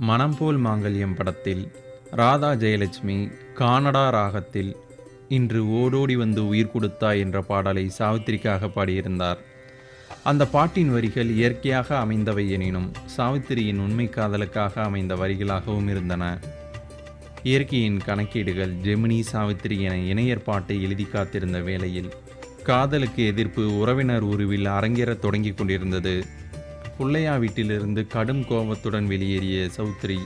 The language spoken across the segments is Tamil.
மனம் போல் மாங்கல்யம் படத்தில் ராதா ஜெயலட்சுமி கானடா ராகத்தில் இன்று ஓடோடி வந்து உயிர் கொடுத்தாய் என்ற பாடலை சாவித்திரிக்காக பாடியிருந்தார். அந்த பாட்டின் வரிகள் இயற்கையாக அமைந்தவை எனினும் சாவித்திரியின் உண்மை காதலுக்காக அமைந்த வரிகளாகவும் இருந்தன. இயற்கையின் கணக்கீடுகள் ஜெமினி சாவித்திரி என இணையர் பாட்டை எழுதி காத்திருந்த வேளையில் காதலுக்கு எதிர்ப்பு உறவினர் உருவில் அரங்கேறத் தொடங்கிக் கொண்டிருந்தது. புள்ளையா வீட்டிலிருந்து கடும் கோபத்துடன் வெளியேறிய சௌத்ரி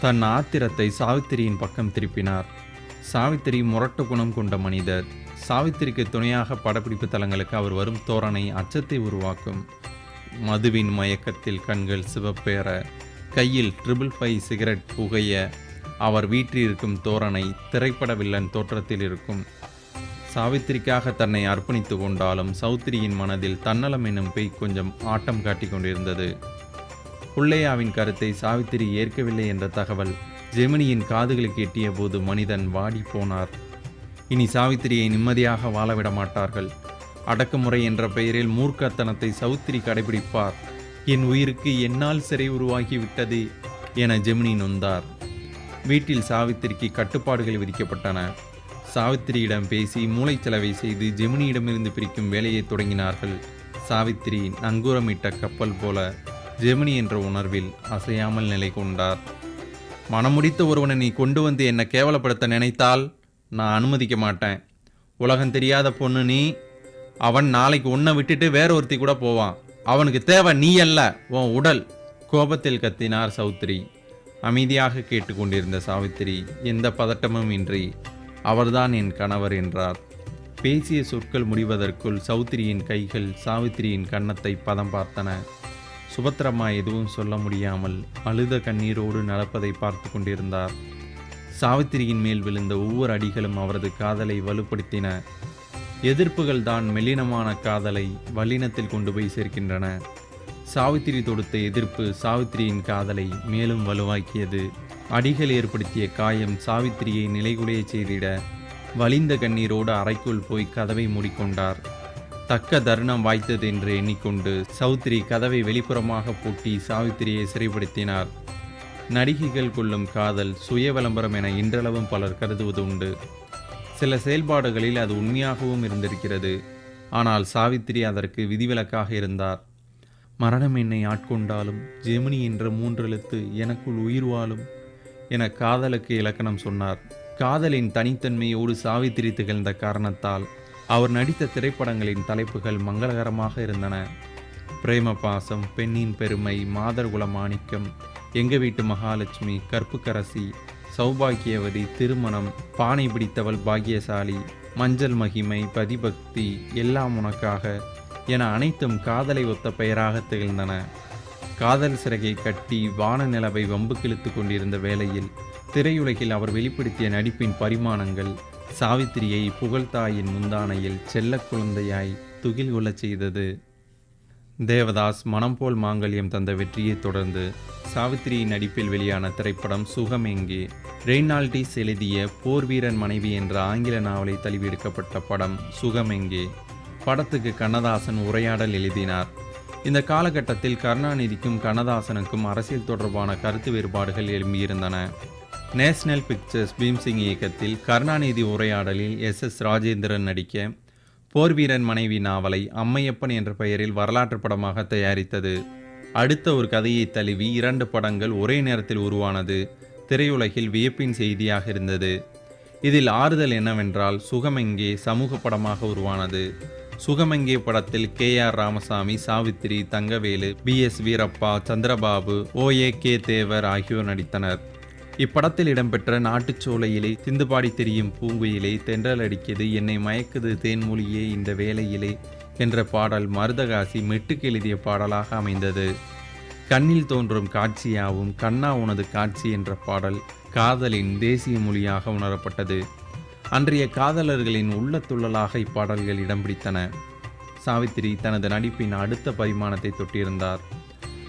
தன் ஆத்திரத்தை சாவித்திரியின் பக்கம் திருப்பினார். சாவித்திரி முரட்டு குணம் கொண்ட மனிதர். சாவித்திரிக்கு துணையாக படப்பிடிப்பு தலங்களுக்கு அவர் வரும் தோரணை அச்சத்தை உருவாக்கும். மதுவின் மயக்கத்தில் கண்கள் சிவப்பேற கையில் ட்ரிபிள் ஃபைவ் சிகரெட் புகைய அவர் வீற்றிருக்கும் தோரணை திரைப்பட வில்லன் தோற்றத்தில் இருக்கும். சாவித்திரிக்காக தன்னை அர்ப்பணித்து கொண்டாலும் சௌத்திரியின் மனதில் தன்னலம் என்னும் பேய் கொஞ்சம் ஆட்டம் காட்டிக் கொண்டிருந்தது. புள்ளையாவின் கருத்தை சாவித்திரி ஏற்கவில்லை என்ற தகவல் ஜெமினியின் காதுகளுக்கு எட்டிய போது மனிதன் வாடி போனார். இனி சாவித்திரியை நிம்மதியாக வாழவிட மாட்டார்கள். அடக்குமுறை என்ற பெயரில் மூர்க்கத்தனத்தை சௌத்திரி கடைபிடிப்பார். என் உயிருக்கு என்னால் சிறை உருவாகிவிட்டது என ஜெமினி நொந்தார். வீட்டில் சாவித்திரிக்கு கட்டுப்பாடுகள் விதிக்கப்பட்டன. சாவித்திரியிடம் பேசி மூளைச்சலவை செய்து ஜெமினியிடமிருந்து பிரிக்கும் வேலையை தொடங்கினார்கள். சாவித்திரி நங்கூரமிட்ட கப்பல் போல ஜெமினி என்ற உணர்வில் அசையாமல் நிலை கொண்டார். மனமுடித்த ஒருவனை நீ கொண்டு வந்து என்னை கேவலப்படுத்த நினைத்தால் நான் அனுமதிக்க மாட்டேன். உலகம் தெரியாத பொண்ணு நீ. அவன் நாளைக்கு உன்னை விட்டுட்டு வேற ஒருத்தி கூட போவான். அவனுக்கு தேவை நீ அல்ல உன் உடல். கோபத்தில் கத்தினார் சௌத்ரி அமைதியாக கேட்டுக்கொண்டிருந்த சாவித்திரி எந்த பதட்டமும் இன்றி அவர்தான் என் கணவர் என்றார். பேசிய சொற்கள் முடிவதற்குள் சௌத்திரியின் கைகள் சாவித்திரியின் கன்னத்தை பதம் பார்த்தன. சுபத்திரம்மா எதுவும் சொல்ல முடியாமல் அழுத கண்ணீரோடு நடப்பதை பார்த்து கொண்டிருந்தார். சாவித்திரியின் மேல் விழுந்த ஒவ்வொரு அடிகளும் அவரது காதலை வலுப்படுத்தின. எதிர்ப்புகள் தான் மெல்லினமான காதலை வல்லினத்தில் கொண்டு போய் சேர்க்கின்றன. சாவித்திரி தொடுத்த எதிர்ப்பு சாவித்திரியின் காதலை மேலும் வலுவாக்கியது. அடிகள் ஏற்படுத்திய காயம் சாவித்திரியை நிலைகுலைய செய்திட வலிந்த கண்ணீரோடு அறைக்குள் போய் கதவை மூடிக்கொண்டார். தக்க தருணம் வாய்த்தது என்று எண்ணிக்கொண்டு சௌத்ரி கதவை வெளிப்புறமாக பூட்டி சாவித்திரியை சிறைப்படுத்தினார். நடிகைகள் கொள்ளும் காதல் சுய விளம்பரம் என இன்றளவும் பலர் கருதுவது உண்டு. சில செயல்பாடுகளில் அது உண்மையாகவும் இருந்திருக்கிறது. ஆனால் சாவித்திரி அதற்கு விதிவிலக்காக இருந்தார். மரணம் என்னை ஆட்கொண்டாலும் ஜெமினி என்ற மூன்றெழுத்து எனக்குள் உயிர் வாழும். என காதலுக்கு இலக்கணம் சொன்னார். காதலின் தனித்தன்மையோடு சாவித்திரி திகழ்ந்த காரணத்தால் அவர் நடித்த திரைப்படங்களின் தலைப்புகள் மங்களகரமாக இருந்தன. பிரேம பாசம் பெண்ணின் பெருமை மாதர்குல மாணிக்கம் எங்க வீட்டு மகாலட்சுமி கற்புக்கரசி சௌபாக்கியவதி திருமணம் பானை பிடித்தவள் பாக்கியசாலி மஞ்சள் மகிமை பதிபக்தி எல்லாம் உனக்காக என அனைத்தும் காதலை ஒத்த பெயராக திகழ்ந்தன. காதல் சிறகை கட்டி வான நிலவை வம்பு கிழித்து கொண்டிருந்த வேளையில் திரையுலகில் அவர் வெளிப்படுத்திய நடிப்பின் பரிமாணங்கள் சாவித்திரியை புகழ்தாயின் முந்தானையில் செல்ல குழந்தையாய் துகில் கொள்ளச் செய்தது. தேவதாஸ் மனம் போல் மாங்கல்யம் தந்த வெற்றியைத் தொடர்ந்து சாவித்திரியின் நடிப்பில் வெளியான திரைப்படம் சுகம் எங்கே ரெய்னால்டிஸ் எழுதிய போர்வீரன் மனைவி என்ற ஆங்கில நாவலை தழுவி எடுக்கப்பட்ட படம் சுகம் எங்கே படத்துக்கு கண்ணதாசன் உரையாடல் எழுதினார். இந்த காலகட்டத்தில் கருணாநிதிக்கும் கண்ணதாசனுக்கும் அரசியல் தொடர்பான கருத்து வேறுபாடுகள் எழும்பியிருந்தன. நேஷனல் பிக்சர்ஸ் பீம்சிங் இயக்கத்தில் கருணாநிதி உரையாடலில் எஸ். எஸ். ராஜேந்திரன் நடிக்க போர்வீரன் மனைவி நாவலை அம்மையப்பன் என்ற பெயரில் வரலாற்று படமாக தயாரித்தது. அடுத்த ஒரு கதையை தழுவி இரண்டு படங்கள் ஒரே நேரத்தில் உருவானது திரையுலகில் வியப்பின் செய்தியாக இருந்தது. இதில் ஆறுதல் என்னவென்றால் சுகமெங்கே சமூக படமாக உருவானது. சுகமங்கே படத்தில் K R Ramasamy Savithri Thangavelu P S Veerappa Chandrababu O. A. K. Devar ஆகியோர் நடித்தனர். இப்படத்தில் இடம்பெற்ற நாட்டுச்சோலையிலே சிந்துபாடி தெரியும் பூங்குயிலே தென்றல் அடிக்கிறது என்னை மயக்குது தேன்மொழியே இந்த வேலையிலே என்ற பாடல் மருதகாசி மெட்டுக்கு எழுதிய பாடலாக அமைந்தது. கண்ணில் தோன்றும் காட்சியாவும் கண்ணா உனது காட்சி என்ற பாடல் காதலின் தேசிய மொழியாக உணரப்பட்டது. அன்றைய காதலர்களின் உள்ளத்துள்ளலாக இப்பாடல்கள் இடம் பிடித்தன. சாவித்திரி தனது நடிப்பின் அடுத்த பரிமாணத்தை தொட்டிருந்தார்.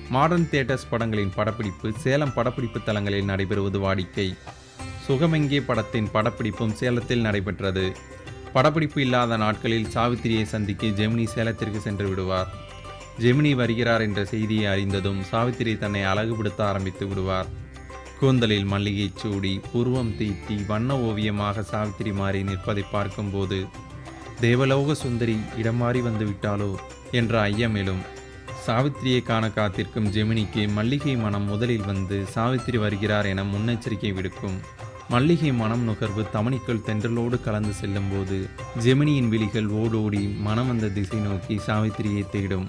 மாடர்ன் தியேட்டர்ஸ் படங்களின் படப்பிடிப்பு சேலம் படப்பிடிப்பு தளங்களில் நடைபெறுவது வாடிக்கை. சுகமெங்கே படத்தின் படப்பிடிப்பும் சேலத்தில் நடைபெற்றது. படப்பிடிப்பு இல்லாத நாட்களில் சாவித்திரியை சந்திக்க ஜெமினி சேலத்திற்கு சென்று விடுவார். ஜெமினி வருகிறார் என்ற செய்தியை அறிந்ததும் சாவித்திரி தன்னை அழகுபடுத்த ஆரம்பித்து விடுவார். கூந்தலில் மல்லிகை சூடி உருவம் தீட்டி வண்ண ஓவியமாக சாவித்திரி மாறி நிற்பதை பார்க்கும்போது தேவலோக சுந்தரி இடம் மாறி வந்து விட்டாளோ என்ற ஐயமேலும் சாவித்திரியை காண காத்திருக்கும் ஜெமினிக்கு மல்லிகை மனம் முதலில் வந்து சாவித்திரி வருகிறார் என முன்னெச்சரிக்கை விடுக்கும். மல்லிகை மனம் நுகர்வு தமணிக்குள் தென்றலோடு கலந்து செல்லும்போது ஜெமினியின் விழிகள் ஓடோடி மனம் வந்த திசை நோக்கி சாவித்திரியை தேடும்.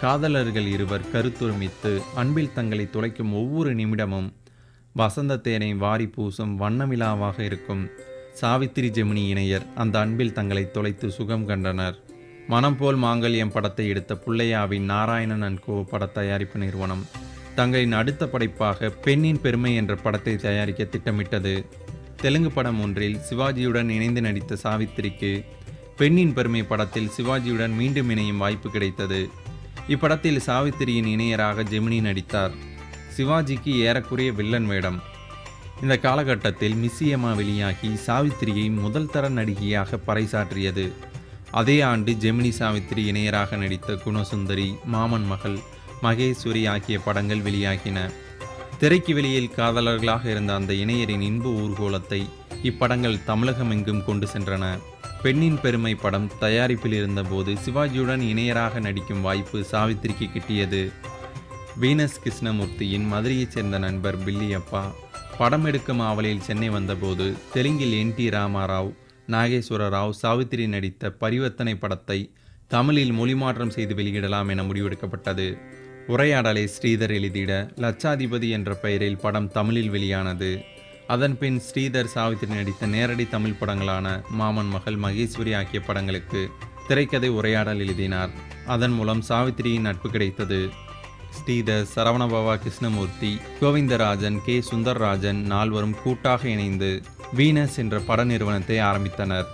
காதலர்கள் இருவர் கருத்துரிமித்து அன்பில் தங்களை துளைக்கும் ஒவ்வொரு நிமிடமும் வசந்த தேனை வாரி பூசும் வண்ணமிழாவாக இருக்கும். சாவித்திரி ஜெமினி இணையர் அந்த அன்பில் தங்களை தொலைத்து சுகம் கண்டனர். மனம் போல் மாங்கல்யம் படத்தை எடுத்த புள்ளையாவின் நாராயணன் அண்ட் கோ பட தயாரிப்பு நிறுவனம். தங்களின் அடுத்த படைப்பாக பெண்ணின் பெருமை என்ற படத்தை தயாரிக்க திட்டமிட்டது. தெலுங்கு படம் ஒன்றில் சிவாஜியுடன் இணைந்து நடித்த சாவித்திரிக்கு பெண்ணின் பெருமை படத்தில் சிவாஜியுடன் மீண்டும் இணையும் வாய்ப்பு கிடைத்தது. இப்படத்தில் சாவித்திரியின் இணையராக ஜெமினி நடித்தார். சிவாஜிக்கு ஏறக்குறைய வில்லன் வேடம். இந்த காலகட்டத்தில் மிஸ்ஸியம்மா வெளியாகி சாவித்திரியை முதல் தர நடிகையாக பறைசாற்றியது. அதே ஆண்டு ஜெமினி சாவித்திரி இணையராக நடித்த குணசுந்தரி மாமன் மகள் மகேஸ்வரி ஆகிய படங்கள் வெளியாகின. திரைக்கு வெளியில் காதலர்களாக இருந்த அந்த இணையரின் இன்ப ஊர்கோலத்தை இப்படங்கள் தமிழகமெங்கும் கொண்டு சென்றன. பெண்ணின் பெருமை படம் தயாரிப்பில் இருந்தபோது சிவாஜியுடன் இணையராக நடிக்கும் வாய்ப்பு சாவித்திரிக்கு கிட்டியது. வீனஸ் கிருஷ்ணமூர்த்தியின் மதுரையைச் சேர்ந்த நண்பர் பில்லியப்பா படம் எடுக்கும் ஆவலில் சென்னை வந்தபோது தெலுங்கில் என் டி ராமாராவ் நாகேஸ்வர ராவ் சாவித்திரி நடித்த பரிவர்த்தனை படத்தை தமிழில் மொழிமாற்றம் செய்து வெளியிடலாம் என முடிவெடுக்கப்பட்டது. உரையாடலை ஸ்ரீதர் எழுதிட லட்சாதிபதி என்ற பெயரில் படம் தமிழில் வெளியானது. அதன்பின் ஸ்ரீதர் சாவித்திரி நடித்த நேரடி தமிழ் படங்களான மாமன் மகள் மகேஸ்வரி ஆகிய படங்களுக்கு திரைக்கதை உரையாடல் எழுதினார். அதன் மூலம் சாவித்திரியின் நட்பு கிடைத்தது. ஸ்ரீதர் சரவணபவா கிருஷ்ணமூர்த்தி கோவிந்தராஜன் கே. சுந்தர்ராஜன் நால்வரும் கூட்டாக இணைந்து வீனஸ் என்ற பட நிறுவனத்தை ஆரம்பித்தனர்.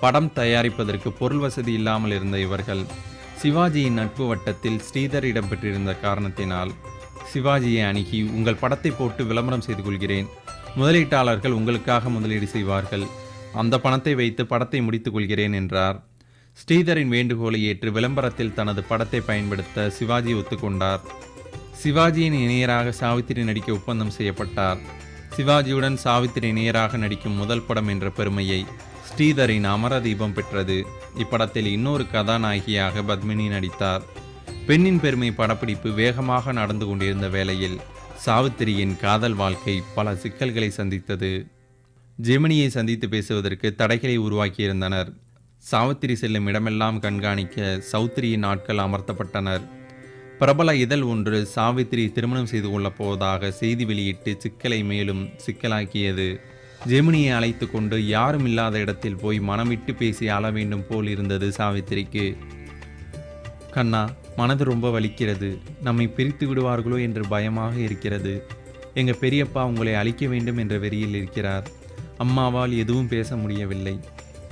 படம் தயாரிப்பதற்கு பொருள் வசதி இல்லாமல் இருந்த இவர்கள் சிவாஜியின் நட்பு வட்டத்தில் ஸ்ரீதர் இடம்பெற்றிருந்த காரணத்தினால் சிவாஜியை அணுகி உங்கள் படத்தை போட்டு விளம்பரம் செய்து கொள்கிறேன். முதலீட்டாளர்கள் உங்களுக்காக முதலீடு செய்வார்கள். அந்த பணத்தை வைத்து படத்தை முடித்துக் கொள்கிறேன் என்றார். ஸ்ரீதரின் வேண்டுகோளை ஏற்று விளம்பரத்தில் தனது படத்தை பயன்படுத்த சிவாஜி ஒத்துக்கொண்டார். சிவாஜியின் இணையராக சாவித்திரி நடிக்க ஒப்பந்தம் செய்யப்பட்டார். சிவாஜியுடன் சாவித்திரி இணையராக நடிக்கும் முதல் படம் என்ற பெருமையை ஸ்ரீதரின் அமர தீபம் பெற்றது. இப்படத்தில் இன்னொரு கதாநாயகியாக பத்மினி நடித்தார். பெண்ணின் பெருமை படப்பிடிப்பு வேகமாக நடந்து கொண்டிருந்த வேளையில் சாவித்திரியின் காதல் வாழ்க்கை பல சிக்கல்களை சந்தித்தது. ஜெமினியை சந்தித்து பேசுவதற்கு தடைகளை உருவாக்கியிருந்தனர். சாவித்திரி செல்லும் இடமெல்லாம் கண்காணிக்க சௌத்திரியின் ஆட்கள் அமர்த்தப்பட்டனர். பிரபல இதழ் ஒன்று சாவித்திரி திருமணம் செய்து கொள்ளப் போவதாக செய்தி வெளியிட்டு சிக்கலை மேலும் சிக்கலாக்கியது. ஜெமினியை அழைத்து கொண்டு யாரும் இல்லாத இடத்தில் போய் மனம் விட்டு பேசி அழ வேண்டும் போல் இருந்தது சாவித்திரிக்கு. கண்ணா மனது ரொம்ப வலிக்கிறது. நம்மை பிரித்து விடுவார்களோ என்று பயமாக இருக்கிறது. எங்கள் பெரியப்பா உங்களை அழிக்க வேண்டும் என்ற வெறியில் இருக்கிறார். அம்மாவால் எதுவும் பேச முடியவில்லை.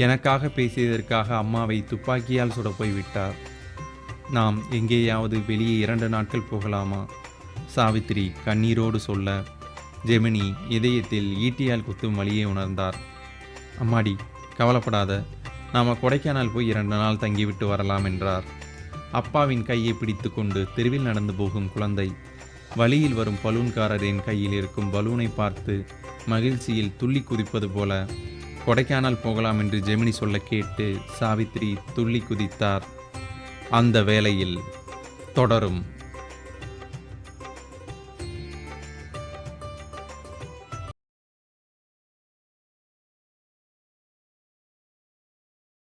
எனக்காக பேசியதற்காக அம்மாவை துப்பாக்கியால் சுட போய் விட்டார் நாம் எங்கேயாவது வெளியே இரண்டு நாட்கள் போகலாமா? சாவித்திரி கண்ணீரோடு சொல்ல ஜெமினி இதயத்தில் ஈட்டியால் குத்தும் வழியை உணர்ந்தார். அம்மாடி கவலைப்படாத. நாம் கொடைக்கானல் போய் இரண்டு நாள் தங்கிவிட்டு வரலாம் என்றார். அப்பாவின் கையை பிடித்துக்கொண்டு தெருவில் நடந்து போகும் குழந்தை வழியில் வரும் பலூன்காரரின் கையில் இருக்கும் பலூனை பார்த்து மகிழ்ச்சியில் துள்ளி குதிப்பது போல கொடைக்கானல் போகலாம் என்று ஜெமினி சொல்ல கேட்டு சாவித்திரி துள்ளி குதித்தார். அந்த வேளையில் தொடரும்.